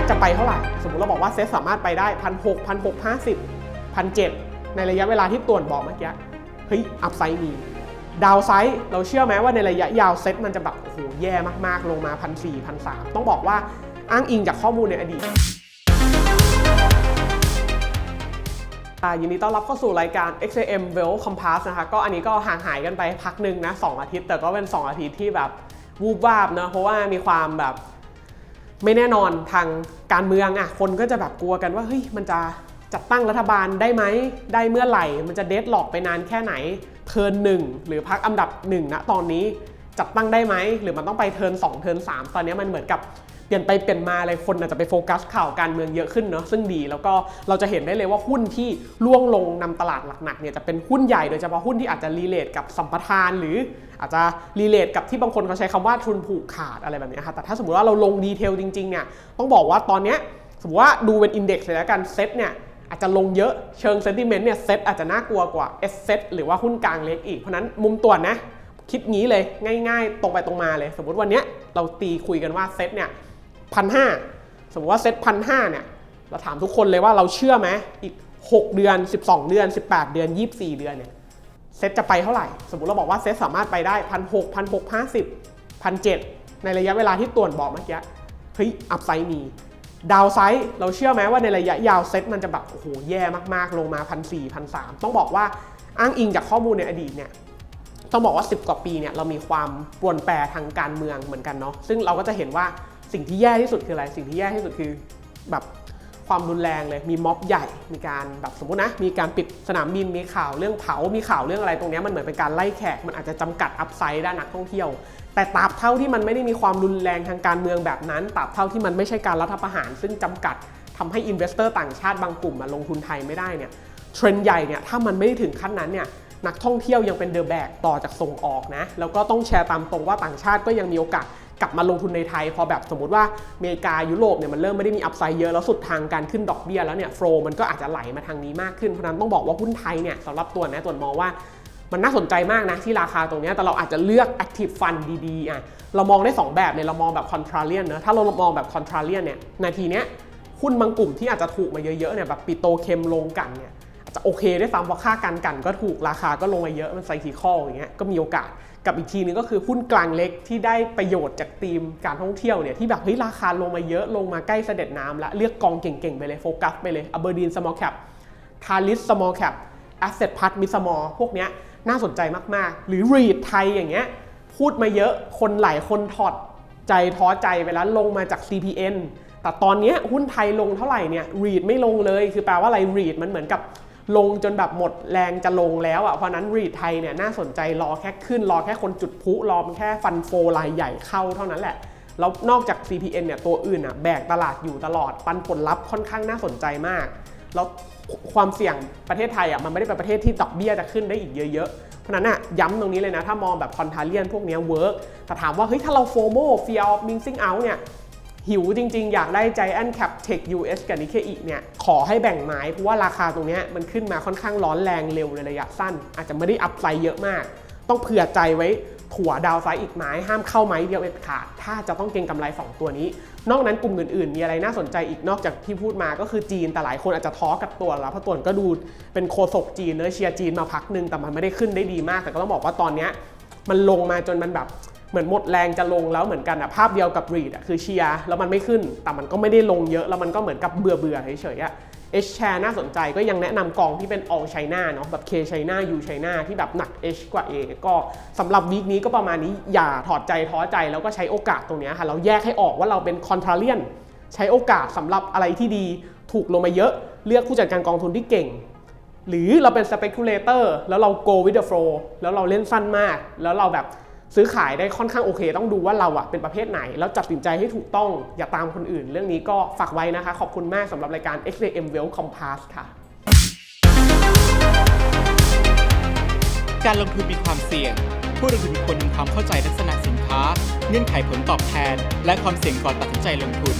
ตจะไปเท่าไหร่ สมมติเราบอกว่าเซตสามารถไปได้พันหกพันหกห้าสิบพันเจ็ดในระยะเวลาที่ต่วนบอกเมื่อกี้เฮ้ยอัพไซด์มีดาวไซด์เราเชื่อไหมว่าในระยะยาวเซตมันจะแบบโอ้โหแย่มากๆ ลงมาพันสี่พันสามต้องบอกว่าอ้างอิงจากข้อมูลในอดีตอ่ายินดีต้อนรับเข้าสู่รายการ XAM Well Compass นะคะก็อันนี้ก็ห่างหายกันไปพักหนึ่งนะ2อาทิตย์ แต่ก็เป็น 2 อาทิตย์ที่แบบวูบวาบนะเพราะว่ามีความแบบ ไม่แน่นอนทางการเมืองอะคนก็จะแบบกลัวกันว่าเฮ้ยมันจะจัดตั้งรัฐบาลได้ไหมได้เมื่อไหร่ มันจะเดทหลอกไปนานแค่ไหน เทิร์นหนึ่งหรือพักอันดับหนึ่งนะตอนนี้จัดตั้งได้ไหมหรือมันต้องไปเทิร์น2เทิร์น3ตอนนี้มันเหมือนกับ เปลี่ยนไปเปลี่ยนมาเลยคนอาจจะไปโฟกัสข่าวการเมืองเยอะขึ้นเนาะซึ่งดีแล้วก็เราจะเห็นได้เลยว่าหุ้นที่ล่วงลงนำตลาดหนักๆเนี่ยจะเป็นหุ้นใหญ่โดยเฉพาะหุ้นที่อาจจะรีเลทกับสัมปทาน หรืออาจจะรีเลทกับที่บางคนเขาใช้คำว่าทุนผูกขาดอะไรแบบนี้ค่ะแต่ถ้าสมมติว่าเราลงดีเทลจริงๆเนี่ยต้องบอกว่าตอนเนี้ยสมมติว่าดูเป็นอินเด็กซ์เลยแล้วกันเซ็ตเนี่ยอาจจะลงเยอะเชิงเซนติเมนต์เนี่ยเซ็ตอาจจะน่ากลัวกว่าเอสเซ็ตหรือว่าหุ้นกลางเล็กอีกเพราะนั้นมุมตัวนะคิดงี้เลยง่าย ๆ ตรงไปตรงมาเลย สมมติวันเนี้เราตีคุยกันว่าเซ็ตเนี่ย พันห้าสมมติว่าเซ็ตพันห้าเนี่ยเราถามทุกคนเลยว่าเราเชื่อไหมอีก 6 เดือน 12 เดือน 18 เดือน 24 เดือนเนี่ยเซ็ตจะไปเท่าไหร่ สมมติเราบอกว่าเซ็ตสามารถไปได้พันหกพันหกห้าสิบพันเจ็ดในระยะเวลาที่ต่วนบอกเมื่อกี้เฮ้ยอัพไซด์มีดาวไซด์เราเชื่อไหมว่าในระยะยาวเซ็ตมันจะแบบโอ้โหแย่มากๆ ลงมาพันสี่พันสามต้องบอกว่าอ้างอิงจากข้อมูลในอดีตเนี่ยต้องบอกว่า 10 กว่าปีเนี่ยเรามีความปรวนแปรทางการเมืองเหมือนกันเนาะซึ่งเราก็จะเห็นว่า สิ่งที่แย่ที่สุดคืออะไร สิ่งที่แย่ที่สุดคือแบบความรุนแรงเลย มีม็อบใหญ่ มีการแบบสมมตินะ มีการปิดสนามบิน มีข่าวเรื่องเผา มีข่าวเรื่องอะไรตรงนี้มันเหมือนเป็นการไล่แขก มันอาจจะจำกัดอัพไซด์ด้านนักท่องเที่ยว แต่ตราบเท่าที่มันไม่ได้มีความรุนแรงทางการเมืองแบบนั้นตราบเท่าที่มันไม่ใช่การรัฐประหาร ซึ่งจำกัดทำให้อินเวสเตอร์ต่างชาติบางกลุ่มมาลงทุนไทยไม่ได้เนี่ย เทรนด์ใหญ่เนี่ย ถ้ามันไม่ได้ถึงขั้นนั้นเนี่ย นักท่องเที่ยวยังเป็นเดอะแบกต่อจากส่งออกนะ แล้วก็ต้องแชร์ตามตรงว่าต่างชาติก็ยังมีโอกาสกลับมาลงทุนในไทย พอแบบสมมติว่าอเมริกายุโรปเนี่ยมันเริ่มไม่ได้มีอัพไซด์เยอะ แล้วสุดทางการขึ้นดอกเบี้ยแล้วเนี่ยโฟลมันก็อาจจะไหลมาทางนี้มากขึ้นเพราะนั้นต้องบอกว่าหุ้นไทยเนี่ยสำหรับตัวนะตัวมองว่ามันน่าสนใจมากนะที่ราคาตรงนี้แต่เราอาจจะเลือก active fund ดีๆอะเรามองได้ 2 แบบเลยเรามองแบบ contrarian เนอะถ้าเรามองแบบ contrarian เนี่ยนาทีเนี้ยหุ้นบางกลุ่มที่อาจจะถูกมาเยอะๆเนี่ยแบบปิโตเคมลงกันเนี่ย จะโอเคได้วยซ้ำเพราะค่ากันกันก็ถูกราคาก็ลงมาเยอะมันไซคิคอลอย่างเงี้ยก็มีโอกาสกับอีกทีนึงก็คือหุ้นกลางเล็กที่ได้ประโยชน์จากธีมการท่องเที่ยวเนี่ยที่แบบเฮ้ยราคาลงมาเยอะลงมาใกล้เสด็จน้ำแล้วเลือกกองเก่งๆ ไปเลยโฟกัสไปเลย Aberdeen Small Cap ทาริส Small Cap Asset Part Mid Small พวกเนี้ยน่าสนใจมากๆ หรือ REIT ไทยอย่างเงี้ยพูดมาเยอะคนหลายคนถอดใจท้อใจไปแล้วลงมาจาก CPN แต่ตอนเนี้ยหุ้นไทยลงเท่าไหร่เนี่ย REIT ไม่ลงเลย คือแปลว่าอะไร REIT มันเหมือนกับ ลงจนแบบหมดแรงจะลงแล้วอะเพราะนั้นรีดไทยเนี่ยน่าสนใจรอแค่ขึ้นรอแค่คนจุดพลุรอมันแค่ฟันโฟรายใหญ่เข้าเท่านั้นแหละแล้วนอกจาก CPN เนี่ยตัวอื่นอะแบกตลาดอยู่ตลอดปันผลลัพธ์ค่อนข้างน่าสนใจมาก แล้วความเสี่ยงประเทศไทยอะมันไม่ได้เป็นประเทศที่ดอกเบี้ยจะขึ้นได้อีกเยอะๆ เพราะนั้นอะย้ำตรงนี้เลยนะ ถ้ามองแบบคอนทาเลียนพวกนี้เวิร์กแต่ถามว่าเฮ้ยถ้าเราโฟโม fear of missing out เนี่ย หิวจริงๆ อยากได้ Giant Cap Tech US กับ Nikkei เนี่ยขอให้แบ่งไม้ เพราะว่าราคาตรงเนี้ยมันขึ้นมาค่อนข้างร้อนแรงเร็วในระยะสั้น อาจจะไม่ได้อัพไซด์เยอะมาก ต้องเผื่อใจไว้ถั่วดาวไซด์อีกไม้ห้ามเข้าไม้เดียวเด็ดขาด ถ้าจะต้องเก็งกำไร 2 ตัวนี้ นอกนั้นกลุ่มอื่นๆ มีอะไรน่าสนใจอีกนอกจากที่พูดมาก็คือจีนแต่หลายคนอาจจะท้อกับตัวแล้วเพราะตัวก็ดูเป็นโคศกจีนเนื้อเชียร์จีนมาพักหนึ่งแต่มันไม่ได้ขึ้นได้ดีมาก แต่ก็ต้องบอกว่าตอนเนี้ยมันลงมาจนมันแบบ เหมือนหมดแรงจะลงแล้วเหมือนกันอะภาพเดียวกับรีดอะคือเชียร์แล้วมันไม่ขึ้น แต่มันก็ไม่ได้ลงเยอะแล้วมันก็เหมือนกับเบื่อเบื่อๆเฉยๆอะ H share น่าสนใจก็ยังแนะนำกองที่เป็น all China เนาะแบบ K China U China ที่แบบหนัก H กว่า A ก็สำหรับวีคนี้ก็ประมาณนี้อย่าถอดใจท้อใจแล้วก็ใช้โอกาสตรงนี้ค่ะเราแยกให้ออกว่าเราเป็น contrarian ใช้โอกาสสำหรับอะไรที่ดีถูกลงมาเยอะเลือกผู้จัดการกองทุนที่เก่ง หรือเราเป็น speculator แล้วเรา go with the flow แล้วเราเล่นสั้นมาก แล้วเราแบบ ซื้อขายได้ค่อนข้างโอเค ต้องดูว่าเราอะเป็นประเภทไหน แล้วจัดสินใจให้ถูกต้องอย่าตามคนอื่น เรื่องนี้ก็ฝากไว้นะคะ ขอบคุณมากสำหรับรายการ XAM Wealth Compass ค่ะ การลงทุนมีความเสี่ยง ผู้ลงทุนควรมีความเข้าใจลักษณะสินค้า เงื่อนไขผลตอบแทน และความเสี่ยงก่อนตัดสินใจลงทุน